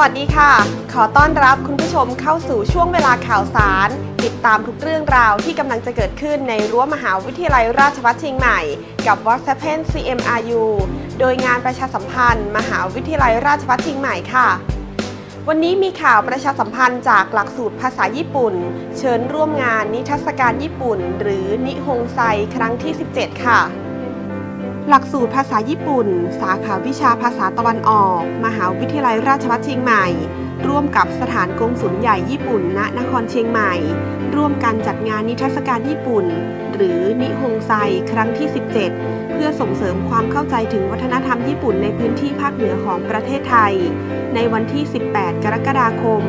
วัสดีค่ะ ขอต้อนรับคุณผู้ชมเข้าสู่ช่วงเวลาข่าวสาร ติดตามทุกเรื่องราวที่กำลังจะเกิดขึ้นในรั้วมหาวิทยาลัยราชภัฏเชียงใหม่ กับ WhatsApp CMRU โดยงานประชาสัมพันธ์ มหาวิทยาลัยราชภัฏเชียงใหม่ค่ะ วันนี้มีข่าวประชาสัมพันธ์จากหลักสูตรภาษาญี่ปุ่น เชิญร่วมงานนิทรรศการญี่ปุ่น หรือนิฮงไซครั้งที่ 17 ค่ะ หลักสูตรภาษาญี่ปุ่น สาขาวิชาภาษาตะวันออก มหาวิทยาลัยราชภัฏเชียงใหม่ ร่วมกับสถานกงสุลใหญ่ญี่ปุ่น ณ นครเชียงใหม่ ร่วมกันจัดงานนิทรรศการญี่ปุ่น หรือนิฮงไซครั้งที่ 17 เพื่อส่งเสริมความเข้าใจถึงวัฒนธรรมญี่ปุ่นในพื้นที่ภาคเหนือของประเทศไทย ในวันที่ 18 กรกฎาคม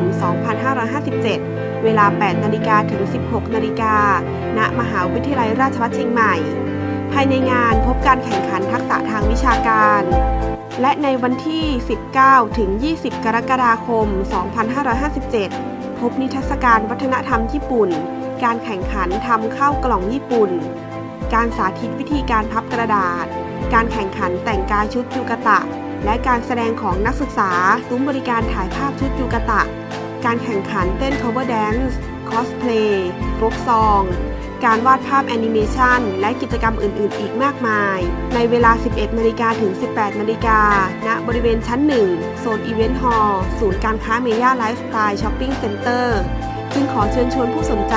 2557 เวลา 8 นาฬิกาถึง 16 นาฬิกาณ มหาวิทยาลัยราชภัฏเชียงใหม่ ภายในงานพบการแข่งขันทักษะทางวิชาการ และในวันที่ 19 ถึง 20 กรกฎาคม 2557 พบนิทรรศการวัฒนธรรมญี่ปุ่น การแข่งขันทำข้าวกล่องญี่ปุ่น การสาธิตวิธีการพับกระดาษ การแข่งขันแต่งกายชุดยูกะตะ และการแสดงของนักศึกษาซุ้มบริการถ่ายภาพชุดยูกะตะ การแข่งขันเต้น cover dance cosplay โฟกซอง การวาดภาพแอนิเมชันและกิจกรรมอื่น ๆ อีกมากมาย ในเวลา 11 นาฬิกาถึง 18 นาฬิกา ณ บริเวณชั้น 1 โซนอีเวนต์ฮอลล์ ศูนย์การค้าเมย่าไลฟ์สไตล์ช้อปปิ้งเซ็นเตอร์จึงขอเชิญชวนผู้สนใจ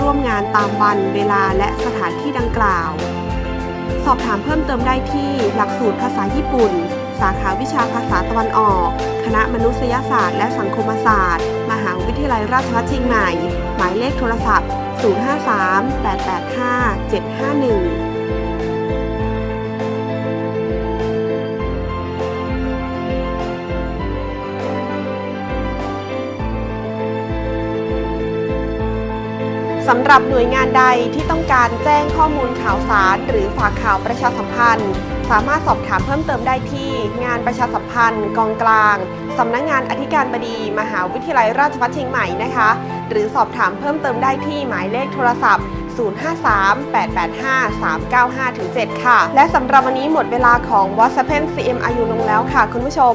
ร่วมงานตามวันเวลาและสถานที่ดังกล่าว สอบถามเพิ่มเติมได้ที่หลักสูตรภาษาญี่ปุ่น สาขาวิชาภาษาตะวันออก คณะมนุษยศาสตร์และสังคมศาสตร์ หาวิทยาลัยราชภัฏเชียงใหม่ หมายเลขโทรศัพท์ 053-885-751 สำหรับหน่วยงานใดที่ต้องการแจ้งข้อมูลข่าวสาร หรือฝากข่าวประชาสัมพันธ์ สามารถสอบถามเพิ่มเติมได้ที่ งานประชาสัมพันธ์ กองกลางสำนักงงานอธิการบดี มหาวิทยาลัยราชภัฏเชียงใหม่นะคะ หรือสอบถามเพิ่มเติมได้ที่หมายเลขโทรศัพท์ 053-885-395-7 ค่ะ และสำหรับวันนี้หมดเวลาของ WhatsApp CMRU ลงแล้วค่ะคุณผู้ชม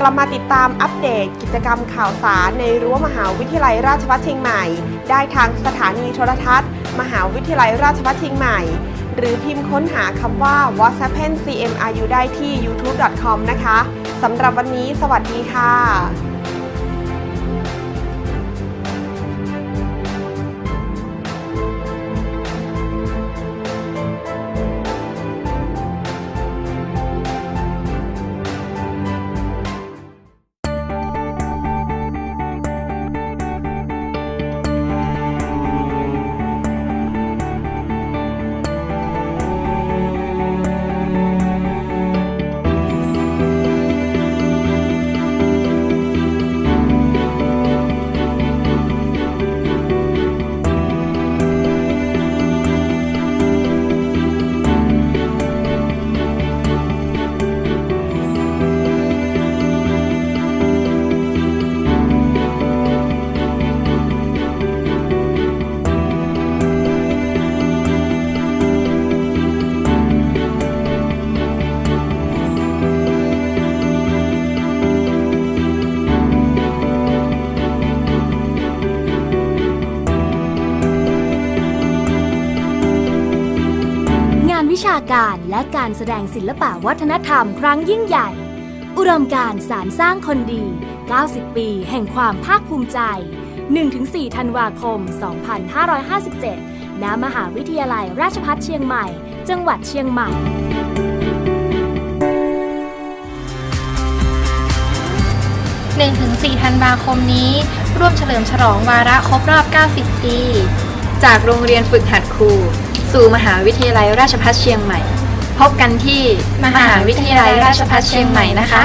กลับมาติดตามอัปเดตกิจกรรมข่าวสารในรั้วมหาวิทยาลัยราชภัฏเชียงใหม่ ได้ทางสถานีโทรทัศน์ มหาวิทยาลัยราชภัฏเชียงใหม่ หรือพิมพ์ค้นหาคำว่า WhatsApp CMRU ได้ที่ youtube.com นะคะสำหรับวันนี้ สวัสดีค่ะ ชาการและการแสดงศิลปะวัฒนธรรมครั้งยิ่งใหญ่ อุดมการสารสร้างคนดี 90 ปีแห่งความภาคภูมิใจ 1-4 ธันวาคม 2557 ณ มหาวิทยาลัยราชภัฏเชียงใหม่ จังหวัดเชียงใหม่1-4 ธันวาคมนี้ ร่วมเฉลิมฉลองวาระครบรอบ 90 ปี จากโรงเรียนฝึกหัดครู สู่มหาวิทยาลัยราชภัฏเชียงใหม่ พบกันที่มหาวิทยาลัยราชภัฏเชียงใหม่นะคะ